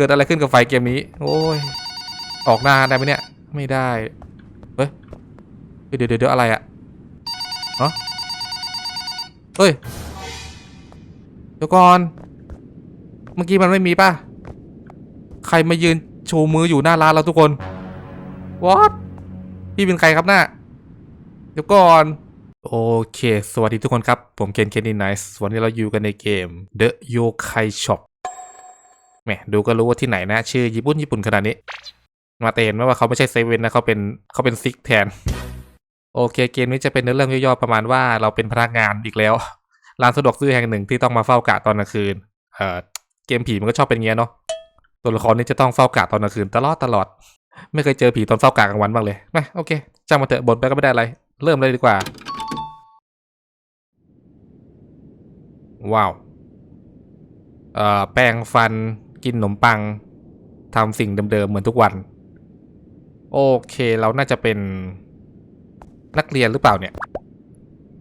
กิดอะไรขึ้นกับไฟเกมนี้ โอ้ย ออกหน้าได้ไหมเนี่ย ไม่ได้ เฮ้ย เดี๋ยวเดี๋ยวอะไรอะฮะเฮ้ย เดี๋ยวก่อน เมื่อกี้มันไม่มีป่ะ ใครมายืนชูมืออยู่หน้าร้านเราทุกคน what พี่เป็นใครครับหน้า เดี๋ยวก่อนโอเค สวัสดีทุกคนครับ ผมเคนเคนนี่ไนส์วันนี้เราอยู่กันในเกม The Yokai Shop แหมดูก็รู้ว่าที่ไหนนะ ชื่อญี่ปุ่นญี่ปุ่นขนาดนี้ มาเตนไหมว่าเขาไม่ใช่เซเว่นนะเขาเป็นเขาเป็นซิกแทน โอเคเกมนี้จะเป็นเนื้อเรื่องย่อๆประมาณว่าเราเป็นพนักงานอีกแล้วร้านสะดวกซื้อแห่งหนึ่งที่ต้องมาเฝ้ากะตอนกลางคืนเอ่อเกมผีมันก็ชอบเป็นเงี้ยเนาะตัวละครนี้จะต้องเฝ้ากะตอนกลางคืนตลอดตลอด ไม่เคยเจอผีตอนเฝ้ากะกลางวันบ้างเลยมาโอเคจ้างมาเถอะบ่นไปก็ไม่ได้อะไร เริ่มเลยดีกว่า ว้าวเอ่อแปรงฟัน กินขนมปังทำสิ่งเดิมๆเหมือนทุกวัน โอเคเราน่าจะเป็นนักเรียนหรือเปล่าเนี่ย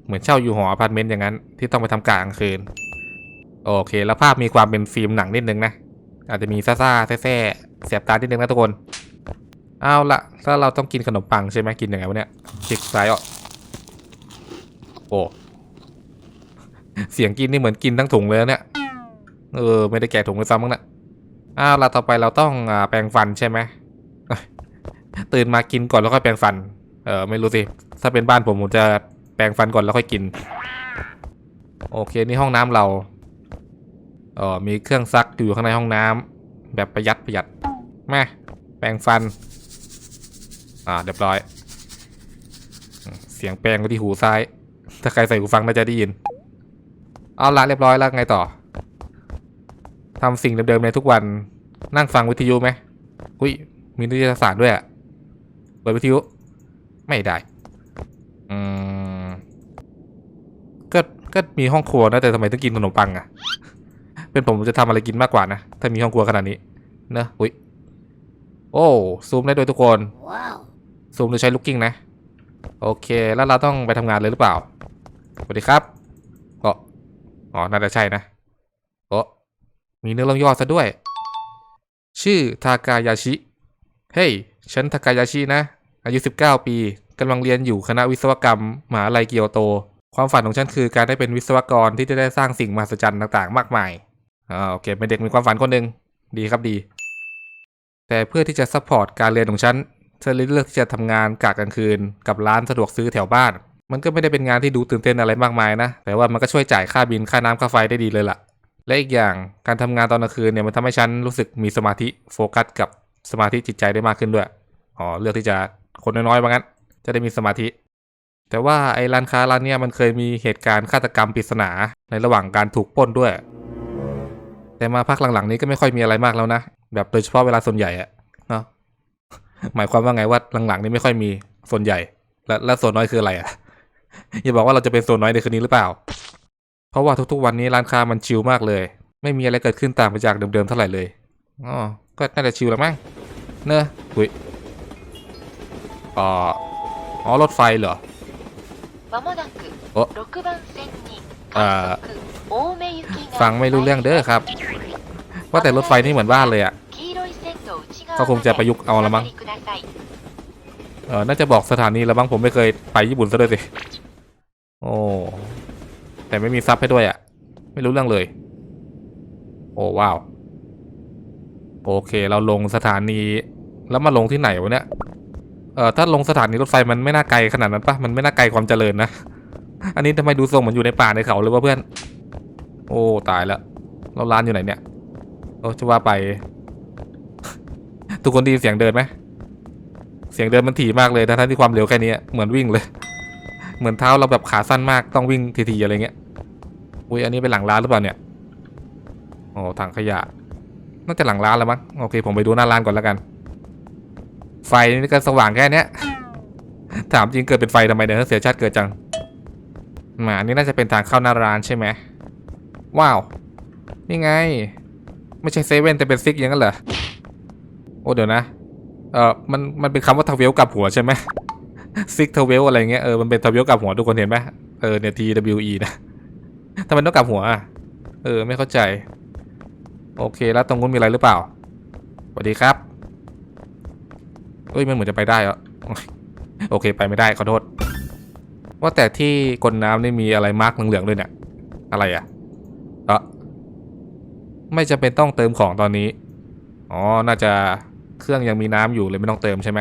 เหมือนเช่าอยู่หออพาร์ตเมนต์อย่างนั้น ที่ต้องไปทำกลางคืน โอเค แล้วภาพมีความเป็นฟิล์มหนังนิดนึงนะ อาจจะมีซ่าๆแซ่ๆเสียบตานิดนึงนะทุกคนเอาละถ้าเราต้องกินขนมปังใช่ไหมกินยังไงวะเนี่ยคลิกซ้ายอะโอ้เสียงกินนี่เหมือนกินทั้งถุงเลยเนี่ย เออ ไม่ได้แกะถุงเลยซ้ำมั้งนะ อ้าวละต่อไปเราต้องอแปรงฟันใช่ไหมตื่นมากินก่อนแล้วค่อยแปรงฟัน เออไม่รู้สิ ถ้าเป็นบ้านผมผมจะแปรงฟันก่อนแล้วค่อยกิน โอเคนี่ห้องน้ำเรา เออมีเครื่องซักอยู่ข้างในห้องน้ำแบบประหยัดประหยัดแม่แปรงฟัน อ่าเรียบร้อย เสียงแปรงไปที่หูซ้าย ถ้าใครใส่หูฟังน่าจะได้ยิน เอาละเรียบร้อยแล้วไงต่อ ทำสิ่งเดิมๆในทุกวัน นั่งฟังวิทยุไหมอุ้ย มีนิตยสารด้วยอะเปิดวิทยุ ไม่ได้ อืม ก็ ก็มีห้องครัวนะ แต่ทำไมต้องกินขนมปังอะเป็นผมผมจะทำอะไรกินมากกว่านะ ถ้ามีห้องครัวขนาดนี้เนอะอุ้ย โอ้ ซูมได้ด้วยทุกคน Wow. ซูมโดยใช้ลูกกิ้งนะ โอเค แล้วเราต้องไปทำงานเลยหรือเปล่า สวัสดีครับก็อ๋อ น่าจะใช่นะโอ้ มีเนื้อเรื่องย่อซะด้วย ชื่อทากายาชิ เฮ้ย ฉันทากายาชินะ อายุ 19 ปีกำลังเรียนอยู่คณะวิศวกรรมมหาลัยเกียวโต ความฝันของฉันคือการได้เป็นวิศวกรที่จะได้สร้างสิ่งมหัศจรรย์ต่างๆ มากมายอ่าโอเค เป็นเด็กมีความฝันคนหนึ่งดีครับดี แต่เพื่อที่จะซัพพอร์ตการเรียนของฉันเธอเลยเลือกที่จะทำงานกะกลางคืน กับร้านสะดวกซื้อแถวบ้าน มันก็ไม่ได้เป็นงานที่ดูตื่นเต้นอะไรมากมายนะ แต่ว่ามันก็ช่วยจ่ายค่าบินค่าน้ำค่าไฟได้ดีเลยล่ะ และอีกอย่างการทำงานตอนกลางคืนเนี่ยมันทำให้ฉันรู้สึกมีสมาธิโฟกัสกับสมาธิจิตใจได้มากขึ้นด้วยอ๋อเลือกที่จะคนน้อยๆว่างั้น จะได้มีสมาธิ แต่ว่าไอ้ร้านค้าร้านเนี้ยมันเคยมีเหตุการณ์ฆาตกรรมปริศนาในระหว่างการถูกปล้นด้วย แต่มาพักหลังๆนี้ก็ไม่ค่อยมีอะไรมากแล้วนะแบบโดยเฉพาะเวลาส่วนใหญ่อะเนาะหมายความว่าไงว่าหลังๆนี้ไม่ค่อยมีส่วนใหญ่ และและส่วนน้อยคืออะไรอะอย่าบอกว่าเราจะเป็นส่วนน้อยในคืนนี้หรือเปล่า เพราะว่าทุกๆวันนี้ร้านค้ามันชิลมากเลย ไม่มีอะไรเกิดขึ้นต่างไปจากเดิมๆเท่าไหร่เลยอ๋อก็น่าจะชิลแล้วมั้งเนอะอุ้ยอ๋อรถไฟเหรอโออฟังไม่รู้เรื่องเด้อครับ ว่าแต่รถไฟนี่เหมือนบ้านเลยอะก็คงจะประยุกต์เอาละมั้งเออน่าจะบอกสถานีละมั้งผมไม่เคยไปญี่ปุ่นซะด้วยสิ ไม่มีซับให้ด้วยอะ่ะ ไม่รู้เรื่องเลย โอ้ว้าว โอเค เราลงสถานีแล้วมาลงที่ไหนวะเนี่ย เออถ้าลงสถานีรถไฟมันไม่น่าไกลขนาดนั้นปะมันไม่น่าไกลความเจริญนะ อันนี้ทำไมดูทรงเหมือนอยู่ในป่าในเขาเลยว่าเพื่อน โอ้ตายแล้วเราร้านอยู่ไหนเนี่ยโอ้จะว่าไป ทุกคนไดีเสียงเดินไหมเสียงเดินมันถี่มากเลยทั้งที่ความเร็วแค่นี้เหมือนวิ่งเลย เหมือนเท้าเราแบบขาสั้นมากต้องวิ่งทีๆอะไรเงี้ย อุ้ยอันนี้เป็นหลังร้านหรือเปล่าเนี่ยโอ้ถังขยะน่าจะหลังร้านแล้วมั้งโอเค ผมไปดูหน้าร้านก่อนแล้วกัน ไฟนี่ก็สว่างแค่เนี้ยถามจริงเกิดเป็นไฟทำไมเนี่ยเสียชาติเกิดจังมานี่น่าจะเป็นทางเข้าหน้าร้านใช่ไหมว้าว นี่ไง ไม่ใช่เซเว่นแต่เป็นซิกอย่างนั้นเหรอโอ้เดี๋ยวนะ เออมันมันเป็นคำว่าทเวลกับหัวใช่ไหมซิกทเวลอะไรเงี้ยเออมันเป็นทเวลกับหัวทุกคนเห็นไหมเออเนี่ย T W E นะ ทำไมต้องกลับหัวอะเออไม่เข้าใจ โอเคแล้วตรงนู้นมีอะไรหรือเปล่าสวัสดีครับเอ้ยมันเหมือนจะไปได้เหรอโอเคไปไม่ได้ขอโทษ ว่าแต่ที่กลน้ำนี่มีอะไรมาร์กเหลืองๆด้วยเนี่ยอะไรอะเออไม่จำเป็นต้องเติมของตอนนี้อ๋อน่าจะเครื่องยังมีน้ำอยู่เลยไม่ต้องเติมใช่ไหม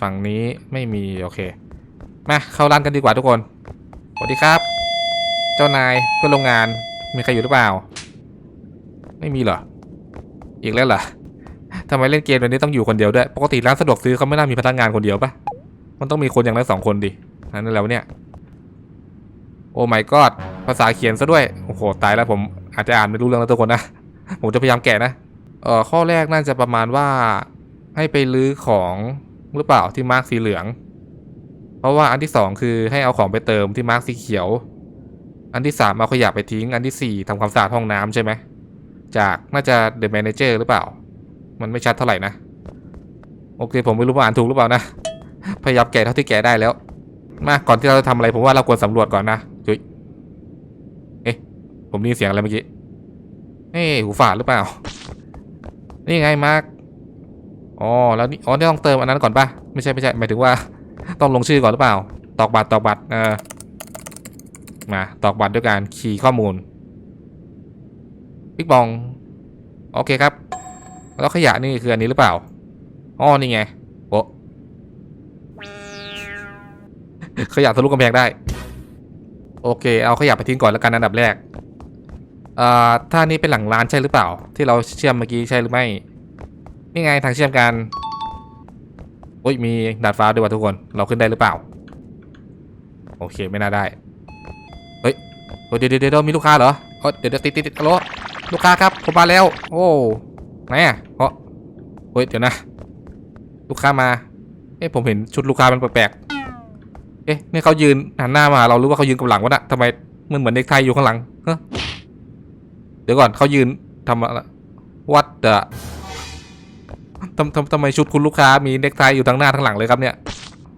ฝั่งนี้ไม่มีโอเคมาเข้าร้านกันดีกว่าทุกคนสวัสดีครับ เจ้านายเพื่อนโรงงานมีใครอยู่หรือเปล่า ไม่มีเหรอ อีกแล้วเหรอทำไมเล่นเกมแบบนี้ต้องอยู่คนเดียวด้วย ปกติร้านสะดวกซื้อเขาไม่น่ามีพนักงานคนเดียวปะมันต้องมีคนอย่างน้อยสองคนดิ นั่นแล้วเนี่ย โอ้ my god ภาษาเขียนซะด้วย โอ้โห ตายแล้วผมอาจจะอ่านไม่รู้เรื่องแล้วทุกคนนะ ผมจะพยายามแกะนะ เอ่อ ข้อแรกน่าจะประมาณว่าให้ไปลื้อของหรือเปล่าที่มาร์กสีเหลือง เพราะว่าอันที่สองคือให้เอาของไปเติมที่มาร์กสีเขียว อันที่สามเอาขยะไปทิ้ง อันที่สี่ทำความสะอาดห้องน้ำใช่ไหม จากน่าจะ The Manager หรือเปล่า มันไม่ชัดเท่าไหร่นะ โอเค ผมไม่รู้ว่าอ่านถูกหรือเปล่านะ พยายามแกะเท่าที่แกะได้แล้ว มาก่อนที่เราจะทำอะไรผมว่าเราควรสำรวจก่อนนะจุ๊ยเอ๊ะ ผมได้ยินเสียงอะไรเมื่อกี้ เอ๊หูฝาดหรือเปล่า นี่ไงมาร์กอ๋อ แล้วนี่ อ๋อนี่ต้องเติมอันนั้นก่อนป่ะ ไม่ใช่ไม่ใช่ หมายถึงว่า ต้องลงชื่อก่อนหรือเปล่า ตอกบัตรตอกบัตรเออ มาตอกบัตรด้วยการคีย์ข้อมูลบิ๊กบอง โอเคครับ แล้วขยะนี่คืออันนี้หรือเปล่าอ๋อนี่ไงโอ้ขยะทะลุกำแพงได้ โอเค เอาขยะไปทิ้งก่อนแล้วกันอันดับแรกเอ่อถ้านี่เป็นหลังร้านใช่หรือเปล่า ที่เราเชื่อมเมื่อกี้ใช่หรือไม่นี่ไงทางเชื่อมกันโอ้ยมีดาดฟ้าด้วยว่ะทุกคน เราขึ้นได้หรือเปล่า โอเคไม่น่าได้ เดี๋ยวเดี๋ยวเดี๋ยวมีลูกค้าเหรอเอ้ยเดี๋ยวเดี๋ยวติดติดติดฮัลโหลลูกค้าครับผมมาแล้ว โอ้ไหนอะเฮ้ยเฮ้ยเดี๋ยวนะ ลูกค้ามาเอ๊ะผมเห็นชุดลูกค้ามันแปลกๆเอ๊ะนี่เขายืนหันหน้ามาเรารือว่าเขายืนกับหลังวะน่ะทำไมมันเหมือนเด็กไทยอยู่ข้างหลังเฮ้เดี๋ยวก่อนเขายืนทำอะไรวัดเดอะทำทำทำไมชุดคุณลูกค้ามีเด็กไทยอยู่ทั้งหน้าทั้งหลังเลยครับเนี่ย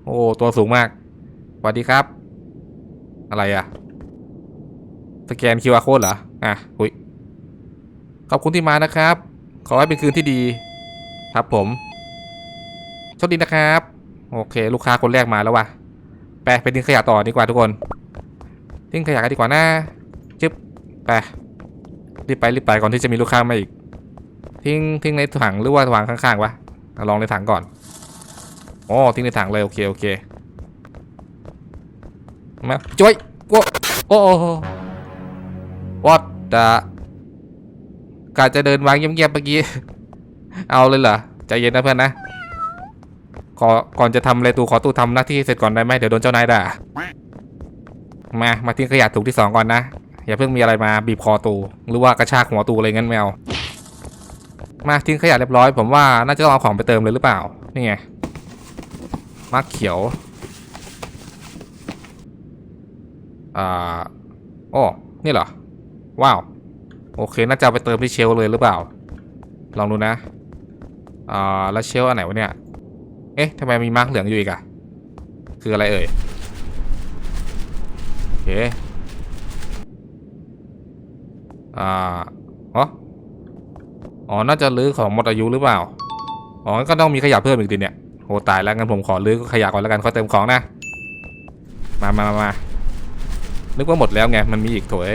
โอ้ตัวสูงมากสวัสดีครับ อะไรอะ สแกน QR code เหรอ อะอุยขอบคุณที่มานะครับ ขอให้เป็นคืนที่ดี ครับผมโชคดีนะครับ โอเค ลูกค้าคนแรกมาแล้ววะไปไปทิ้งขยะต่อดีกว่าทุกคน ทิ้งขยะกันดีกว่านะจึ๊บไปรีบไปรีบไปก่อนที่จะมีลูกค้ามาอีก ทิ้งทิ้งในถังหรือว่าวางข้างๆวะลองในถังก่อนอ๋อทิ้งในถังเลยโอเคโอเคมาจ้อยโอ้ โอ้วัดะกาจะเดินวางเงียบๆเมื่อกี้ เอาเลยเหรอ ใจเย็นนะเพื่อนนะขอนก่อนจะทำอะไรตูขอตูทำหน้าที่เสร็จก่อนได้ไหมเดี๋ยวโดนเจ้านายด่า มา มาทิ้งขยะถุงที่สองก่อนนะ อย่าเพิ่งมีอะไรมาบีบคอตู หรือว่ากระชากหัวตูอะไรงั้นไม่เอามาทิ้งขยะเรียบร้อย ผมว่าน่าจะต้องเอาของไปเติมเลยหรือเปล่า นี่ไงมาร์กเขียว อ่า โอ้ นี่เหรอ ว้าว โอเค น่าจะไปเติมที่เชลเลยหรือเปล่า ลองดูนะ อ่า แล้วเชลอันไหนวะเนี่ย เอ๊ะทำไมมีมาร์กเหลืองอยู่อีกอะคืออะไรเอ่ย โอเค อ่าอ๋ออ๋อ น่าจะลื้อของหมดอายุหรือเปล่า อ๋อ ก็ต้องมีขยะเพิ่มอีกดิเนี่ยโหตายแล้วงั้นผมขอลื้อขยะก่อนแล้วกันค่อเติมของนะ มามามามานึกว่าหมดแล้วไง มันมีอีกโถย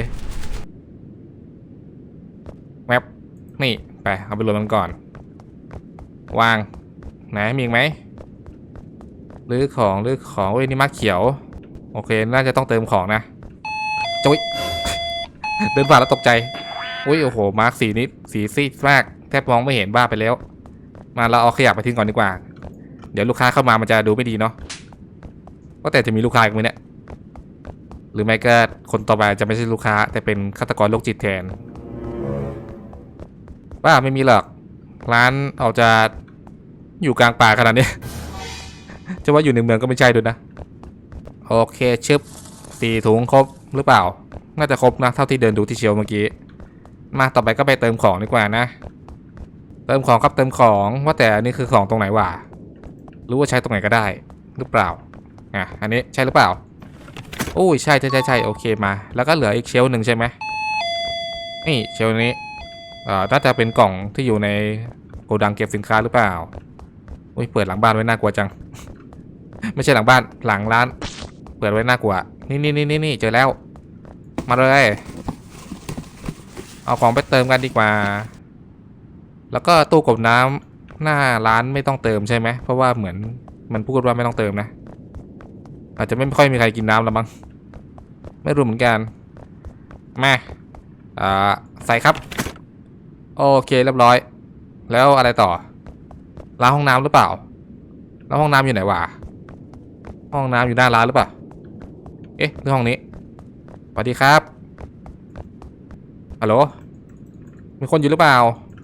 แมปนี่ไปเอาไปรวมกันก่อน วางไหนมีอีกไหมรื้อของรื้อของเว้ยนี่มาเขียว โอเคน่าจะต้องเติมของนะจุ๊ยเดินผ่านแล้วตกใจอุ้ยโอ้โหมาร์คสีนี้สีซีดมากแทบมองไม่เห็นบ้าไปแล้ว มาเราเอาขยะไปทิ้งก่อนดีกว่า เดี๋ยวลูกค้าเข้ามามันจะดูไม่ดีเนาะว่าแต่จะมีลูกค้าอีกไหมเนี่ยหรือไม่ก็คนต่อไปจะไม่ใช่ลูกค้า แต่เป็นฆาตกรโรคจิตแทน ว่าไม่มีหรอก ร้านเอาจะอยู่กลางป่าขนาดนี้ จะว่าอยู่ในเมืองก็ไม่ใช่ด้วยนะ โอเคชึบสี่ถุงครบหรือเปล่า น่าจะครบนะเท่าที่เดินดูที่เชลฟ์เมื่อกี้ มาต่อไปก็ไปเติมของดีกว่านะ เติมของครับเติมของว่าแต่อันนี้คือของตรงไหนวะรู้ว่าใช้ตรงไหนก็ได้หรือเปล่า อะ อันนี้ใช่หรือเปล่าโอ้ยใช่ใช่ใช่ใช่โอเคมา แล้วก็เหลืออีกเชลฟ์หนึ่งใช่ไหมนี่เชลฟ์นี้ น่าจะเป็นกล่องที่อยู่ในโกดังเก็บสินค้าหรือเปล่าอุ้ยเปิดหลังบ้านไว้น่ากลัวจัง ไม่ใช่หลังบ้านหลังร้าน เปิดไว้น่ากลัว นี่นี่นี่นี่เจอแล้ว มาเลย เอาของไปเติมกันดีกว่า แล้วก็ตู้กดน้ำหน้าร้านไม่ต้องเติมใช่ไหม เพราะว่าเหมือนมันพูดว่าไม่ต้องเติมนะ อาจจะไม่ค่อยมีใครกินน้ำแล้วมั้ง ไม่รู้เหมือนกัน มา อ่า ใส่ครับ โอเคเรียบร้อย แล้วอะไรต่อล้างห้องน้ำหรือเปล่า แล้วห้องน้ำอยู่ไหนวะ ห้องน้ำอยู่หน้าร้านหรือเปล่า เอ๊ะหรือห้องนี้สวัสดีครับฮัลโหลมีคนอยู่หรือเปล่า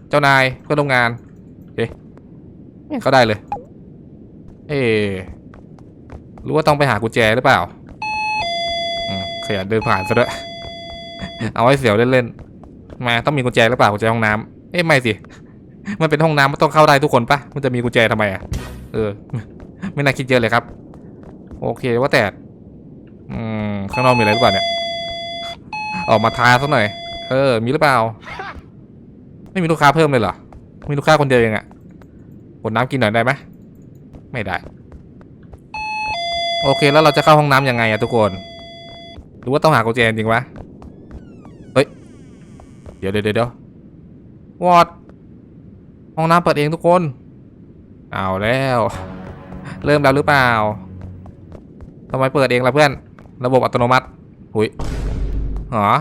เจ้านายเพื่อนร่วมงาน เอ๊ะเขาได้เลย เอ๊หรือว่าต้องไปหากุญแจหรือเปล่าอืมขยันเดินผ่านซะด้วย เอาไว้เสียวเล่นๆ มาต้องมีกุญแจหรือเปล่ากุญแจห้องน้ำเอ๊ะไม่สิ มันเป็นห้องน้ำมันต้องเข้าได้ทุกคนปะมันจะมีกุญแจทำไมอะ เออ ไม่น่าคิดเยอะเลยครับ โอเคว่าแต่อืมข้างนอกมีอะไรหรือเปล่าเนี่ย ออกมาทาสักหน่อย เออ มีหรือเปล่า ไม่มีลูกค้าเพิ่มเลยเหรอ มีลูกค้าคนเดียวเองอะกดน้ำกินหน่อยได้ไหมไม่ได้ โอเคแล้วเราจะเข้าห้องน้ำยังไงอะทุกคน หรือว่าต้องหากุญแจจริงวะ เดี๋ยวเดี๋ยวเดี๋ยววอดห้องน้ำเปิดเองทุกคน เอาแล้ว เริ่มแล้วหรือเปล่าทำไมเปิดเองล่ะเพื่อน ระบบอัตโนมัติหุยหรอ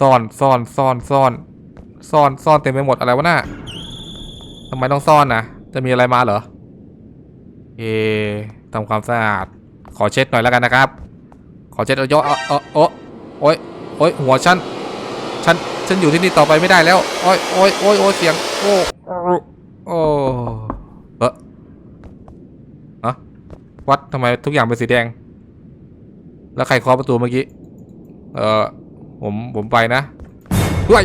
ซ่อนซ่อนซ่อนซ่อนซ่อนซ่อนเต็มไปหมดอะไรวะน่ะทำไมต้องซ่อนนะจะมีอะไรมาเหรอ เอทำความสะอาด ขอเช็ดหน่อยแล้วกันนะครับ ขอเช็ดเอาเยอะเออเออเออโอ้ยโอ้ยหัวฉัน ฉัน ฉันอยู่ที่นี่ต่อไปไม่ได้แล้ว โอ้ยโอ้ยโอ้ยโอ้ยเสียง โอ้โอ้เอออะวัดทำไมทุกอย่างเป็นสีแดง แล้วใครเคาะประตูเมื่อกี้ เออผม ผมไปนะด้วย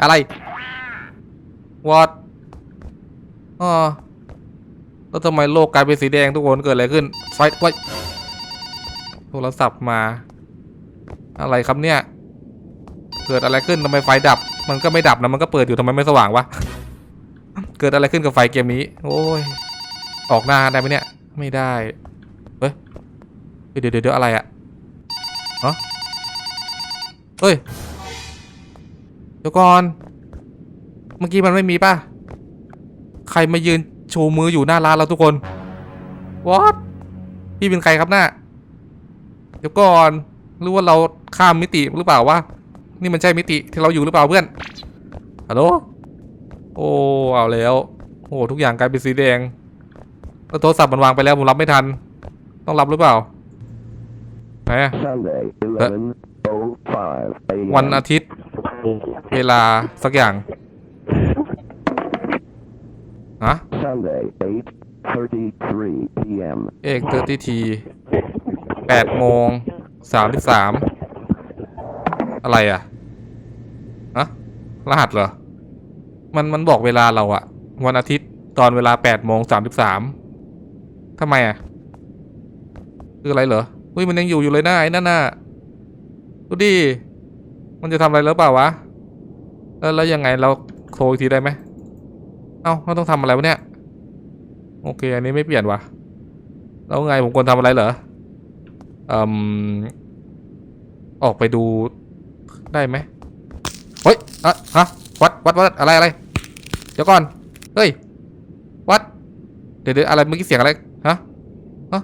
อะไร what อ๋อแล้วทำไมโลกกลายเป็นสีแดงทุกคนเกิดอะไรขึ้นไฟไว้โทรศัพท์มา อะไรครับเนี่ย เกิดอะไรขึ้นทำไมไฟดับ มันก็ไม่ดับนะมันก็เปิดอยู่ทำไมไม่สว่างวะ เกิดอะไรขึ้นกับไฟเกมนี้ โอ้ย ออกหน้าได้ไหมเนี่ย ไม่ได้เฮ้ย เดี๋ยวเดี๋ยวอะไรอะฮะเฮ้ย เดี๋ยวก่อน เมื่อกี้มันไม่มีป่ะ ใครมายืนชูมืออยู่หน้าร้านเราทุกคน what พี่เป็นใครครับหน้าเดี๋ยวก่อน หรือว่าเราข้ามมิติหรือเปล่าวะนี่มันใช่มิติที่เราอยู่หรือเปล่าเพื่อนฮัลโหลโอ้เอาแล้วโอ้ทุกอย่างกลายเป็นสีแดงแล้วโทรศัพท์มันวางไปแล้วผมรับไม่ทัน ต้องรับหรือเปล่าไหนวันอาทิตย์ เวลาสักอย่างฮะเอกเตอร์ทีทีแปดโมง สามสิบสามอะไรอะอะรหัสเหรอ มันมันบอกเวลาเราอะวันอาทิตย์ตอนเวลาแปดโมงสามสิบสามทำไมอะคืออะไรเหรออุ้ยมันยังอยู่อยู่เลยนะไอ้นั่นน่ะดูดิมันจะทำอะไรแล้วเปล่าวะแล้วแล้วยังไงเราโทรอีกทีได้ไหมเอ้าเราต้องทำอะไรวะเนี่ย โอเค อันนี้ไม่เปลี่ยนวะแล้วไงผมควรทำอะไรเหรอ ออกไปดูได้ไหมเฮ้ยอะฮะวัดวัดวัดอะไรอะไร เดี๋ยวก่อน เฮ้ย วัด เดี๋ยวเดี๋ยวอะไรเมื่อกี้เสียงอะไรฮะฮะ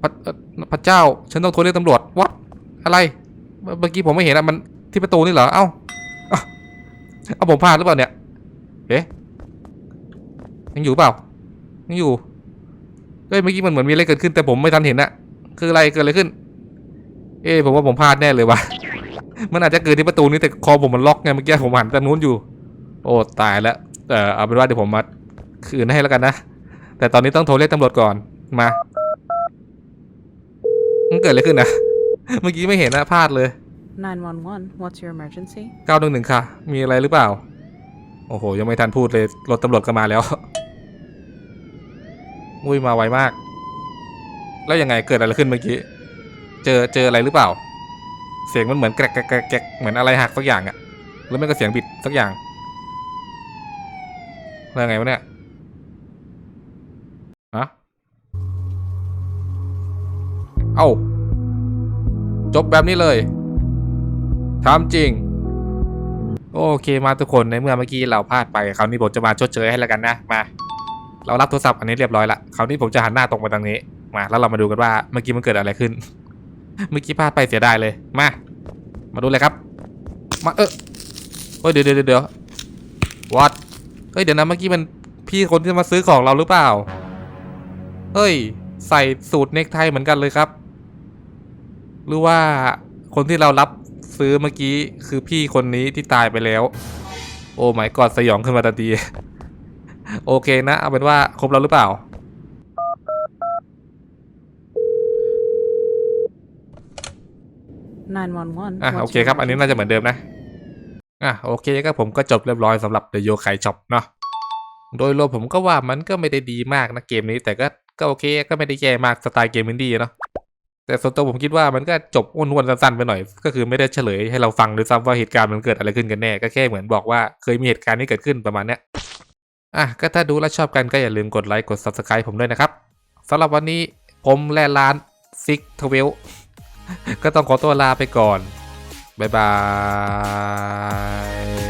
พระเอ่อพระเจ้า ฉันต้องโทรเรียกตำรวจ วัด อะไร เมื่อกี้ผมไม่เห็นอะมันที่ประตูนี่เหรอ เอ้าเอ้าเอาผมพลาดหรือเปล่าเนี่ย เอ๊ะยังอยู่เปล่า ยังอยู่ เฮ้ยเมื่อกี้มันเหมือนมีอะไรเกิดขึ้นแต่ผมไม่ทันเห็นอะคืออะไรเกิดอะไรขึ้น เอ๊ะผมว่าผมพลาดแน่เลยวะมันอาจจะเกิดที่ประตูนี้แต่คอผมมันล็อกไงเมื่อกี้ผมหันทางนู้นอยู่ โอ้ตายแล้วแต่เอาเป็นว่าเดี๋ยวผมมาคืนให้แล้วกันนะแต่ตอนนี้ต้องโทรเรียกตำรวจก่อนมามันเกิดอะไรขึ้นนะเมื่อกี้ไม่เห็นนะพลาดเลย 911, what's your emergency? เก้าหนึ่งหนึ่งค่ะ มีอะไรหรือเปล่า โอ้โห ยังไม่ทันพูดเลย รถตำรวจก็มาแล้ว อุ้ยมาไวมาก แล้วยังไงเกิดอะไรขึ้นเมื่อกี้ เจอเจออะไรหรือเปล่า เสียงมันเหมือนแกรกแกรกแกรกเหมือนอะไรหักสักอย่างอะหรือไม่ก็เสียงบิดสักอย่างแล้วไงวะเนี่ยฮะเอ้า จบแบบนี้เลยทำจริง โอเคมาทุกคนในเมื่อเมื่อกี้เราพลาดไปคราวนี้ผมจะมาชดเชยให้แล้วกันนะ มา เรารับโทรศัพท์อันนี้เรียบร้อยละคราวนี้ผมจะหันหน้าตรงไปทางนี้มาแล้วเรามาดูกันว่าเมื่อกี้มันเกิดอะไรขึ้น เมื่อกี้พลาดไปเสียดายเลยมา มาดูเลยครับ มาเออเฮ้ยเดี๋ยวเดี๋ยวเดี๋ยววัดเฮ้ยเดี๋ยวนะเมื่อกี้มันพี่คนที่มาซื้อของเราหรือเปล่าเฮ้ย ใส่สูตรเนคไทเหมือนกันเลยครับ หรือว่าคนที่เรารับซื้อเมื่อกี้คือพี่คนนี้ที่ตายไปแล้ว โอ้ไม่กอดสยองขึ้นมาทันที โอเคนะ เอาเป็นว่าครบแล้วหรือเปล่า 911. อะ what's โอเค your ครับ อันนี้น่าจะเหมือนเดิมนะ อะ โอเคก็ผมก็จบเรียบร้อยสำหรับ The Yokai Shop เนาะ โดยรวมผมก็ว่ามันก็ไม่ได้ดีมากนะเกมนี้ แต่ก็ก็โอเคก็ไม่ได้แย่มากสไตล์เกมอินดี้เนาะแต่ส่วนตัวผมคิดว่ามันก็จบอ้วนๆสั้นๆไปหน่อย ก็คือไม่ได้เฉลยให้เราฟังด้วยซ้ำว่าเหตุการณ์มันเกิดอะไรขึ้นกันแน่ ก็แค่เหมือนบอกว่าเคยมีเหตุการณ์นี้เกิดขึ้นประมาณเนี้ย อะก็ถ้าดูและชอบกันก็อย่าลืมกดไลค์กด Subscribe ผมด้วยนะครับสำหรับวันนี้ผมและร้านซิกทเวลก็ต้องขอตัวลาไปก่อน บ๊ายบาย